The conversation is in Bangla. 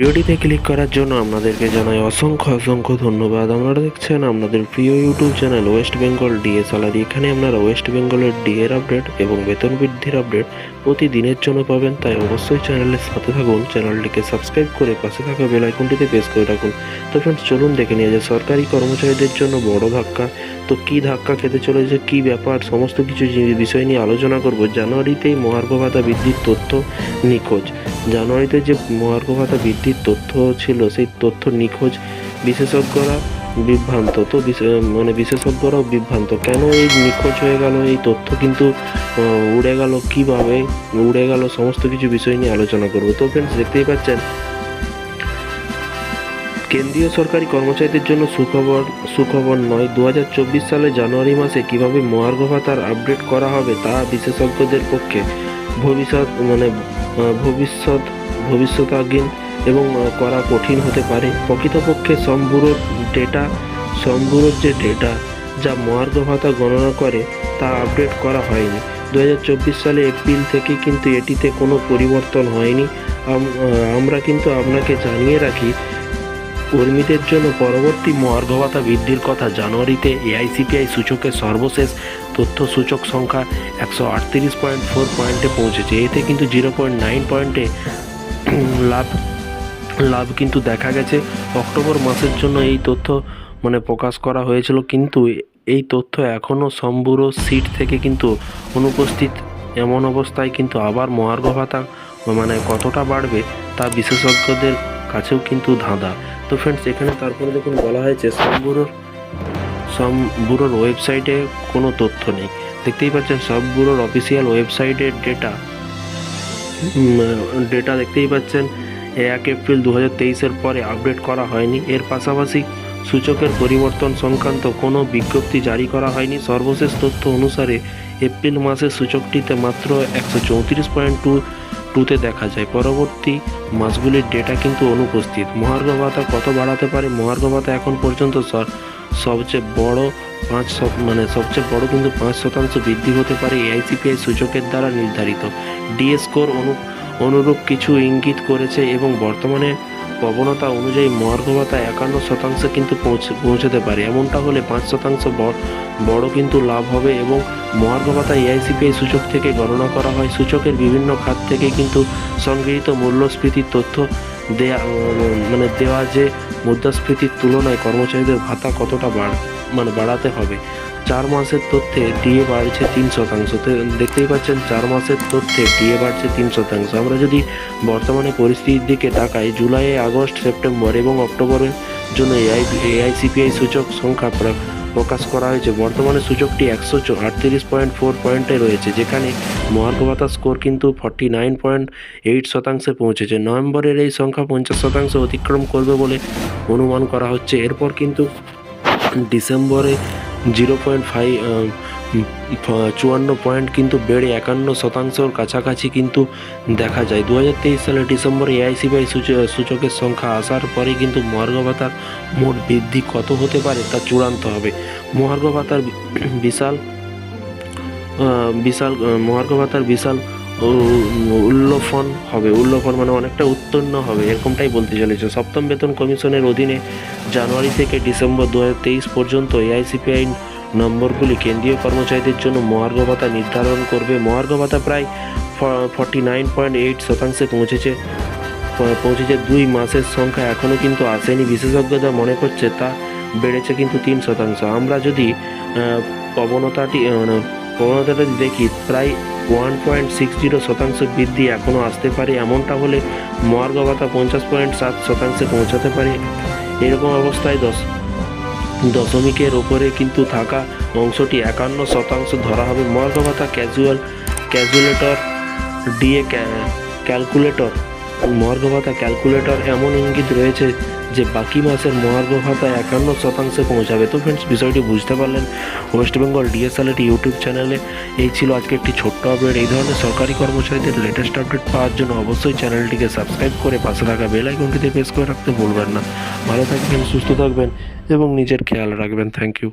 ভিডিওটিতে ক্লিক করার জন্য আপনাদেরকে জানাই অসংখ্য অসংখ্য ধন্যবাদ। আপনারা দেখছেন আপনাদের প্রিয় YouTube channel West Bengal DA salary এখানে আপনারা ওয়েস্ট বেঙ্গলের ডিএর আপডেট এবং বেতন বৃদ্ধির আপডেট প্রতিদিনের জন্য পাবেন। তাই অবশ্যই চ্যানেলের সাথে থাকুন চ্যানেলটিকে সাবস্ক্রাইব করে পাশে থাকা বেল আইকনটিতে প্রেস করে রাখুন। তো ফ্রেন্ডস চলুন দেখে নিয়ে যায় সরকারি কর্মচারীদের জন্য বড় ধাক্কা। তো কী ধাক্কা খেতে চলেছে, কী ব্যাপার, সমস্ত কিছু বিষয় নিয়ে আলোচনা করব। জানুয়ারিতেই মহার্ঘ ভাতা বৃদ্ধির তথ্য নিখোঁজ। জানুয়ারিতে যে মহার্ঘ ভাতা বৃদ্ধির তথ্য ছিল, সেই তথ্য নিখোঁজ বিশেষজ্ঞরা বিভ্রান্ত। তো মানে বিশেষজ্ঞরাও বিভ্রান্ত। কেন এই নিখোঁজ হয়ে গেল? এই তথ্য কিন্তু উড়ে গেল কীভাবে? উড়ে গেল সমস্ত কিছু বিষয় নিয়ে আলোচনা করব। তো ফ্রেন্ডস দেখতেই পাচ্ছেন, কেন্দ্রীয় সরকারি কর্মচারীদের জন্য সুখবর সুখবর নয় দু সালে জানুয়ারি মাসে কীভাবে মহার্ঘ ভাতার আপডেট করা হবে তা বিশেষজ্ঞদের পক্ষে ভবিষ্যৎ মানে ভবিষ্যৎ ভবিষ্যতাগীন এবং করা কঠিন হতে পারে। প্রকৃতপক্ষে সম্বুরোর ডেটা সম্বুরোর যে ডেটা যা মহার্ঘ ভাতা গণনা করে তা আপডেট করা হয়নি। দু হাজার চব্বিশ সালে এপ্রিল থেকে কিন্তু এটিতে কোনো পরিবর্তন হয়নি। আমরা কিন্তু আপনাকে জানিয়ে রাখি কর্মীদের জন্য পরবর্তী মহার্ঘ ভাতা বৃদ্ধির কথা জানুয়ারিতে এআইসিপিআই সূচকের সর্বশেষ তথ্য সূচক সংখ্যা একশো আটত্রিশ পয়েন্ট ফোর পয়েন্টে পৌঁছেছে। এতে কিন্তু জিরো পয়েন্ট নাইন পয়েন্টে লাভ লাভ কিন্তু দেখা গেছে। অক্টোবর মাসের জন্য এই তথ্য মানে প্রকাশ করা হয়েছিল, কিন্তু এই তথ্য এখনও সম্বুরো সিট থেকে কিন্তু অনুপস্থিত। এমন অবস্থায় কিন্তু আবার মহার্ঘ ভাতা মানে কতটা বাড়বে তা বিশেষজ্ঞদের কাছেও কিন্তু ধাঁধা। তো ফ্রেন্ডস এখানে তারপরে দেখুন বলা হয়েছে সব ব্যুরোর সব ব্যুরোর ওয়েবসাইটে কোনো তথ্য নেই। দেখতেই পাচ্ছেন সব ব্যুরোর অফিসিয়াল ওয়েবসাইটের ডেটা ডেটা দেখতেই পাচ্ছেন, এক এপ্রিল দু হাজার পরে আপডেট করা হয়নি। এর পাশাপাশি সূচকের পরিবর্তন সংক্রান্ত কোনো বিজ্ঞপ্তি জারি করা হয়নি। সর্বশেষ তথ্য অনুসারে এপ্রিল মাসের সূচকটিতে মাত্র একশো চৌত্রিশ পয়েন্ট টু টুতে দেখা যায়। পরবর্তী মাসগুলির ডেটা কিন্তু অনুপস্থিত। মহার্ঘ ভাতা কত বাড়াতে পারে? মহার্ঘ ভাতা এখন পর্যন্ত স- সবচেয়ে বড় পাঁচ মানে সবচেয়ে বড় কিন্তু পাঁচ শতাংশ বৃদ্ধি হতে পারে এআইসিপিআই সূচকের দ্বারা নির্ধারিত। ডিএ স্কোর অনু অনুরূপ কিছু ইঙ্গিত করেছে এবং বর্তমানে প্রবণতা অনুযায়ী মহার্ঘ ভাতা একান্ন শতাংশে কিন্তু পৌঁছে পৌঁছতে পারে। এমনটা হলে পাঁচ শতাংশ বড় কিন্তু লাভ হবে এবং মহার্ঘ ভাতা এআইসিপিআই সূচক থেকে গণনা করা হয়। সূচকের বিভিন্ন খাত থেকে কিন্তু সংগৃহীত মূল্যস্ফীতির তথ্য দেয়া মানে দেওয়া যে মুদ্রাস্ফীতির তুলনায় কর্মচারীদের ভাতা কতটা বাড় মানে বাড়াতে হবে। চার মাসের তথ্যে ডিএ বাড়ছে তিন শতাংশ। তো দেখতেই পাচ্ছেন, চার মাসের তথ্যে ডিএ বাড়ছে তিন শতাংশ। আমরা যদি বর্তমানে পরিস্থিতির দিকে তাকাই, জুলাই, আগস্ট, সেপ্টেম্বর এবং অক্টোবরের জন্য এআই, এআইসিপিআই সূচক সংখ্যা প্র- প্রকাশ করা হয়েছে। বর্তমানে সূচকটি একশো আটত্রিশ পয়েন্ট ফোর পয়েন্টে রয়েছে, যেখানে মহার্ঘভাতা স্কোর কিন্তু ফর্টি নাইন পয়েন্ট এইট শতাংশে পৌঁছেছে। নভেম্বরের এই সংখ্যা পঞ্চাশ শতাংশ অতিক্রম করবে বলে অনুমান করা হচ্ছে। এরপর কিন্তু ডিসেম্বরে জিরো পয়েন্ট ফাইভ চুয়ান্ন পয়েন্ট কিন্তু বেড়ে একান্ন শতাংশের কাছাকাছি কিন্তু দেখা যায়। দু হাজার তেইশ সালে ডিসেম্বরে এআইসিবিআই সূচকের সংখ্যা আসার পরে কিন্তু মহার্ঘ ভাতার মোট বৃদ্ধি কত হতে পারে তা চূড়ান্ত হবে। মহার্ঘ ভাতার বিশাল বিশাল মহার্ঘ ভাতার বিশাল উল্লফন হবে। উল্লফন মানে অনেকটা উত্তীর্ণ হবে, এরকমটাই বলতে চলেছে। সপ্তম বেতন কমিশনের অধীনে জানুয়ারি থেকে ডিসেম্বর দু হাজার তেইশ পর্যন্ত এআইসিপিআই নম্বরগুলি কেন্দ্রীয় কর্মচারীদের জন্য মহার্ঘ ভাতা নির্ধারণ করবে। মহার্ঘ ভাতা প্রায় ফর্টি নাইন পয়েন্ট এইট শতাংশে পৌঁছেছে পৌঁছেছে দুই মাসের সংখ্যা এখনও কিন্তু আসেনি। বিশেষজ্ঞরা মনে করছে তা বেড়েছে কিন্তু তিন শতাংশ। আমরা যদি প্রবণতাটি মানে প্রবণতাটা দেখি, প্রায় ওয়ান পয়েন্ট সিক্স জিরো শতাংশ বৃদ্ধি এখনও আসতে পারে, এমনটা হলে মর্গ ভাতা পঞ্চাশ পয়েন্ট সাত শতাংশে পৌঁছাতে পারে। এরকম অবস্থায় দশ, দশমিকের ওপরে কিন্তু থাকা অংশটি একান্ন শতাংশ ধরা হবে। মর্গ ভাতা ক্যাজুয়াল ক্যালকুলেটর ডিএ ক্যালকুলেটর মহার্ঘ ভাতা ক্যালকুলেটর এমন ইঙ্গিত রয়েছে যে বাকি মাসের মহার্ঘ ভাতা একান্ন শতাংশে পৌঁছাবে। তো ফ্রেন্ডস বিষয়টি বুঝতে পারলেন ওয়েস্ট বেঙ্গল ডিএসএলএটি ইউটিউব চ্যানেলে এই ছিল আজকে একটি ছোট্ট আপডেট এই ধরনের সরকারি কর্মচারীদের লেটেস্ট আপডেট পাওয়ার জন্য অবশ্যই চ্যানেলটিকে সাবস্ক্রাইব করে পাশে থাকা বেল আইকনটিতে প্রেস করে রাখতে ভুলবেন না। ভালো থাকবেন, সুস্থ থাকবেন এবং নিজের খেয়াল রাখবেন। Thank you